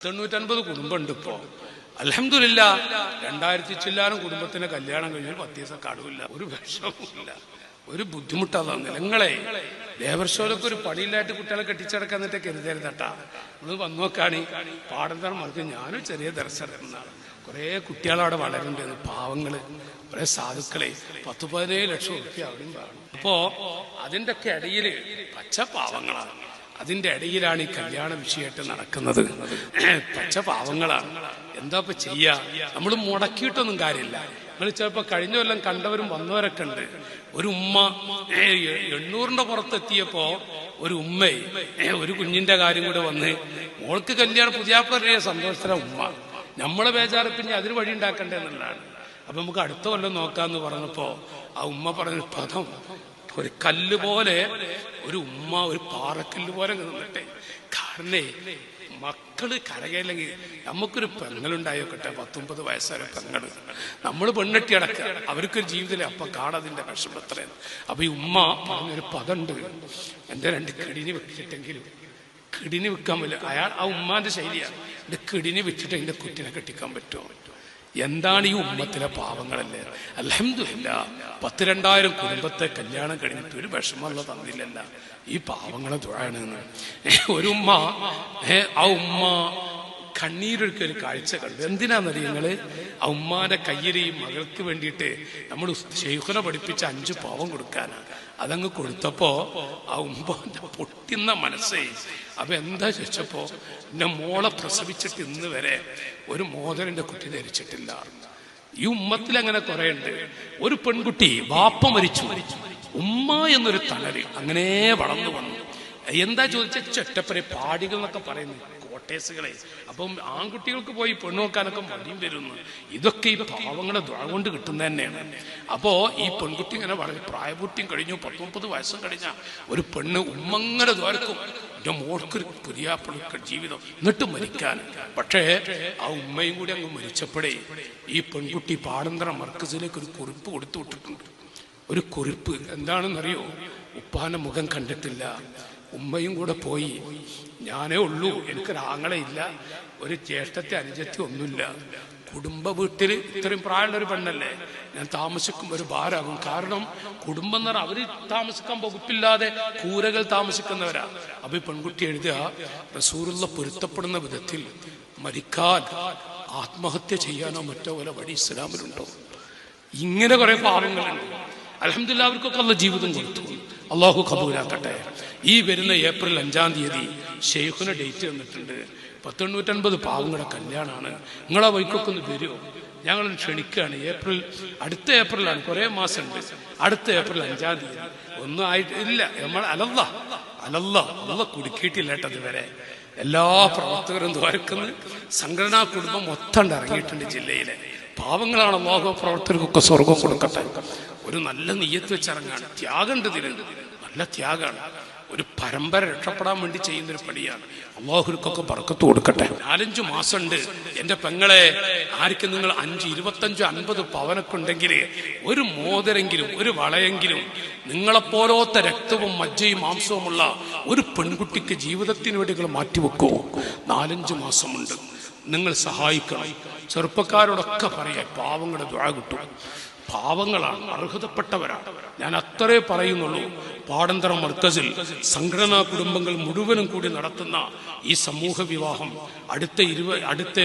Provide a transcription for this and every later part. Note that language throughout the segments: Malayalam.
തൊണ്ണൂറ്റൻപത് കുടുംബമുണ്ട് ഇപ്പോ. അലഹമില്ല രണ്ടായിരത്തി ചില്ലാനും കുടുംബത്തിന്റെ കല്യാണം കഴിഞ്ഞാൽ പത്തീസ പത്ത് ദിവസം കടവില്ല ഒരു വിഷമില്ല ഒരു ബുദ്ധിമുട്ടാണ് നിലങ്ങളെ ദേവർശോലൊക്കെ ഒരു പണിയില്ലായിട്ട് കുട്ടികളെ കെട്ടിച്ചടക്കാൻ എന്നിട്ട് കരുതരുതട്ടാ നമ്മൾ വന്നു നോക്കാണി. പാടന്തരം മറിച്ച് ഞാനും ചെറിയ ദർശനം ദർശനാണ് കുറെ കുട്ടികളവിടെ വളരുന്നുണ്ട് പാവങ്ങൾ കുറെ സാധുക്കളെ. പത്ത് പതിനേഴ് ലക്ഷം റുപ്യ അവിടെയും കാണും. അപ്പോ അതിന്റെ ഒക്കെ ഇടയിൽ പച്ച പാവങ്ങളാണ്. അതിന്റെ ഇടയിലാണ് ഈ കല്യാണ വിഷയമായിട്ട് നടക്കുന്നത്. പച്ച പാവങ്ങളാണ്. എന്താ ഇപ്പൊ ചെയ്യാ? നമ്മൾ മുടക്കിയിട്ടൊന്നും കാര്യമില്ല. നിങ്ങൾ ചിലപ്പോ കഴിഞ്ഞ കൊല്ലം കണ്ടവരും വന്നവരൊക്കെ ഉണ്ട്. ഒരു ഉമ്മ എണ്ണൂറിന്റെ പുറത്തെത്തിയപ്പോ ഒരു ഉമ്മ ഒരു കുഞ്ഞിന്റെ കാര്യം കൂടെ വന്ന് മോൾക്ക് കല്യാണം പുതിയാപ്പറിയ സന്തോഷത്തില ഉമ്മ. നമ്മളെ ബേജാറ് പിന്നെ അതിന് വഴി ഉണ്ടാക്കണ്ടേ? എന്നുള്ളതാണ്. അപ്പൊ നമുക്ക് അടുത്ത കൊല്ലം നോക്കാന്ന് പറഞ്ഞപ്പോ ആ ഉമ്മ പറഞ്ഞ പദം. ഒരു കല്ല് പോലെ ഒരു ഉമ്മ ഒരു പാറക്കല്ല് പോലെ നിന്നിട്ടെ. കാരണേ മക്കൾ കരകയില്ലെങ്കിൽ നമുക്കൊരു പെങ്ങളുണ്ടായോക്കട്ടെ പത്തൊമ്പത് വയസ്സായ പെങ്ങൾ. നമ്മൾ പെണ്ണെട്ടി അടക്കുക അവർക്കൊരു ജീവിതത്തിലെ അപ്പൊ കാണതിന്റെ വിഷമം എത്രയാണ് അപ്പൊ ഈ ഉമ്മ പറഞ്ഞൊരു പദമുണ്ട് എന്റെ രണ്ട് കിടിനി വെച്ചിട്ടെങ്കിലും കിടിനി വിൽക്കാൻ പറ്റില്ല. അയാൾ ആ ഉമ്മാന്റെ ശൈലിയാണ് എന്റെ കിടിനി വിറ്റിട്ട് എന്റെ കുട്ടിനെ കെട്ടിക്കാൻ പറ്റുമോ? എന്താണ് ഈ ഉമ്മത്തിലെ പാവങ്ങളല്ലേ? അലഹമില്ല പത്ത് രണ്ടായിരം കുടുംബത്തെ കല്യാണം കഴിഞ്ഞിട്ട് ഒരു വിഷമമുള്ള തന്നില്ലല്ല. ഈ പാവങ്ങളെ തുഴയാണ് ഒരു ഉമ്മ ഏ, ആ ഉമ്മ കണ്ണീരൊഴുക്കി ഒരു കാഴ്ച കണ്ടു. എന്തിനാന്നറിയ നിങ്ങൾ ആ ഉമ്മാന്റെ കയ്യിലെയും മകൾക്ക് വേണ്ടിയിട്ട് നമ്മൾ ഷെയ്ഖുനെ പഠിപ്പിച്ച അഞ്ചു പാവം കൊടുക്കാനാണ് അതങ്ങ് കൊടുത്തപ്പോ ആ ഉമ്മാന്റെ പൊട്ടുന്ന മനസ്സേ. അപ്പൊ എന്താ ചോദിച്ചപ്പോ എന്റെ മോളെ പ്രസവിച്ചിട്ട് ഇന്ന് വരെ ഒരു മോദനന്റെ കുട്ടി ധരിച്ചിട്ടില്ല. ഈ ഉമ്മത്തിൽ അങ്ങനെ കുറെ ഉണ്ട് ഒരു പെൺകുട്ടി വാപ്പ മരിച്ചു. ഉമ്മ എന്നൊരു തണൽ അങ്ങനെ വളർന്നു വന്നു. എന്താ ചോദിച്ച? ചെറ്റപ്പരെ പാടികൾ എന്നൊക്കെ പറയുന്നു കോട്ടേസുകളെ അപ്പം ആൺകുട്ടികൾക്ക് പോയി പെണ്ണു നോക്കാനൊക്കെ മടിയും വരുന്നു. ഇതൊക്കെ ഈ പാവങ്ങളെ ദ്വാ കൊണ്ട് കിട്ടുന്ന തന്നെയാണ്. അപ്പോൾ ഈ പെൺകുട്ടി ഇങ്ങനെ വളരെ പ്രായപൂർത്തിയും കഴിഞ്ഞു പത്ത് മുപ്പത് വയസ്സും കഴിഞ്ഞ ഒരു പെണ്ണ് ഉമ്മങ്ങനെ ദ്വാരക്കും എന്റെ മോൾക്കൊരു പുതിയ ജീവിതം എന്നിട്ട് മരിക്കാൻ. പക്ഷേ ആ ഉമ്മയും കൂടി അങ്ങ് മരിച്ചപ്പോഴേ ഈ പെൺകുട്ടി പാടന്തര മർക്കസിലേക്ക് ഒരു കുറിപ്പ് കൊടുത്തു വിട്ടിട്ടുണ്ട്. ഒരു കുറിപ്പ് എന്താണെന്നറിയോ? ഉപ്പാന മുഖം കണ്ടിട്ടില്ല. ഉമ്മയും കൂടെ പോയി. ഞാനേ ഉള്ളൂ. എനിക്ക് ആങ്ങളെ ഇല്ല. ഒരു ജ്യേഷ്ഠത്തെ അനുജത്തി ഒന്നുമില്ല. കുടുംബ വീട്ടിൽ ഇത്രയും പ്രായമുള്ള ഒരു പെണ്ണല്ലേ? ഞാൻ താമസിക്കും ഒരു ഭാരമാകും. കാരണം കുടുംബം എന്ന് പറഞ്ഞാൽ അവർ താമസിക്കാൻ വകുപ്പില്ലാതെ കൂരകൾ താമസിക്കുന്നവരാ. അപ്പൊ പെൺകുട്ടി എഴുതുക റസൂറുള്ള പൊരുത്തപ്പെടുന്ന വിധത്തിൽ മരിക്കാൻ ആത്മഹത്യ ചെയ്യാനോ മറ്റോ വല്ല വഴി ഇസ്ലാമിലുണ്ടോ? ഇങ്ങനെ കുറെ പാവങ്ങളുണ്ട് അലഹമില്ല അവർക്കൊക്കെ ഉള്ള ജീവിതം കൊടുത്തു. അള്ളാഹു കബൂലാക്കട്ടെ. ഈ വരുന്ന ഏപ്രിൽ അഞ്ചാം തീയതി ഷെയ്ഖിന് ഡേറ്റ് തന്നിട്ടുണ്ട്. പത്തൊണ്ണൂറ്റൻപത് പാവങ്ങളുടെ കല്യാണമാണ്. നിങ്ങളെ വൈക്കൊക്കെ ഒന്ന് വരുമോ ഞങ്ങൾ ക്ഷണിക്കുകയാണ് ഏപ്രിൽ അടുത്ത ഏപ്രിലാണ്. കുറെ ഉണ്ട് അടുത്ത ഏപ്രിൽ അഞ്ചാം തീയതി. ഒന്നും ആയിട്ട് ഇല്ല. നമ്മൾ അലല്ല. അലല്ല. അല്ല കുടുക്കിയിട്ടില്ല കേട്ടോ വരെ എല്ലാ പ്രവർത്തകരും ദ്വാരക്കുന്ന സംഘടനാ കുടുംബം മൊത്തം ഇറങ്ങിയിട്ടുണ്ട് ജില്ലയിലെ. പാവങ്ങളാണ് ലോക പ്രവർത്തകർക്കൊക്കെ സ്വർഗം കൊടുക്കട്ടെ. ഒരു നല്ല നെയ്യത്ത് വെച്ചിറങ്ങാണ്. ത്യാഗം ഉണ്ട് നല്ല ത്യാഗമാണ് ഒരു പരമ്പര രക്ഷപ്പെടാൻ വേണ്ടി ചെയ്യുന്ന ഒരു പണിയാണ്. അള്ളാഹുർക്കൊക്കെ പറക്കത്ത് കൊടുക്കട്ടെ. നാലഞ്ചു മാസമുണ്ട്. എന്റെ പെങ്ങളെ ആർക്കും നിങ്ങൾ അഞ്ച് ഇരുപത്തഞ്ച് അൻപത് പവനൊക്കെ ഉണ്ടെങ്കിൽ ഒരു മോതിരെങ്കിലും ഒരു വളയെങ്കിലും നിങ്ങളെപ്പോലത്തെ രക്തവും മജ്ജയും മാംസവുമുള്ള ഒരു പെൺകുട്ടിക്ക് ജീവിതത്തിന് വേണ്ടി നിങ്ങൾ മാറ്റിവെക്കോ. നാലഞ്ചു മാസമുണ്ട്. നിങ്ങൾ സഹായിക്കണം. ചെറുപ്പക്കാരോടൊക്കെ പറയാം പാവങ്ങളുടെ ദ്വാ കിട്ടും. പാവങ്ങളാണ് അർഹതപ്പെട്ടവരാണ്. ഞാൻ അത്രേ പറയുന്നുള്ളൂ പാടന്തറ മർക്കസിൽ സംഘടനാ കുടുംബങ്ങൾ മുഴുവനും കൂടി നടത്തുന്ന ഈ സമൂഹ വിവാഹം അടുത്ത ഇരുപ അടുത്ത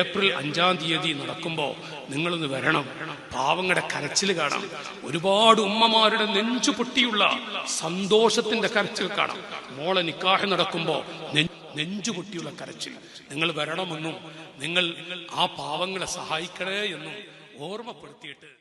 ഏപ്രിൽ അഞ്ചാം തീയതി നടക്കുമ്പോൾ നിങ്ങളൊന്ന് വരണം. പാവങ്ങളുടെ കരച്ചിൽ കാണാം. ഒരുപാട് ഉമ്മമാരുടെ നെഞ്ചു പൊട്ടിയുള്ള സന്തോഷത്തിന്റെ കരച്ചിൽ കാണാം. മോളെ നിക്കാഹ് നടക്കുമ്പോൾ നെഞ്ചു പൊട്ടിയുള്ള കരച്ചിൽ. നിങ്ങൾ വരണമെന്നും നിങ്ങൾ ആ പാവങ്ങളെ സഹായിക്കണേ എന്നും ഓർമ്മപ്പെടുത്തിയിട്ട്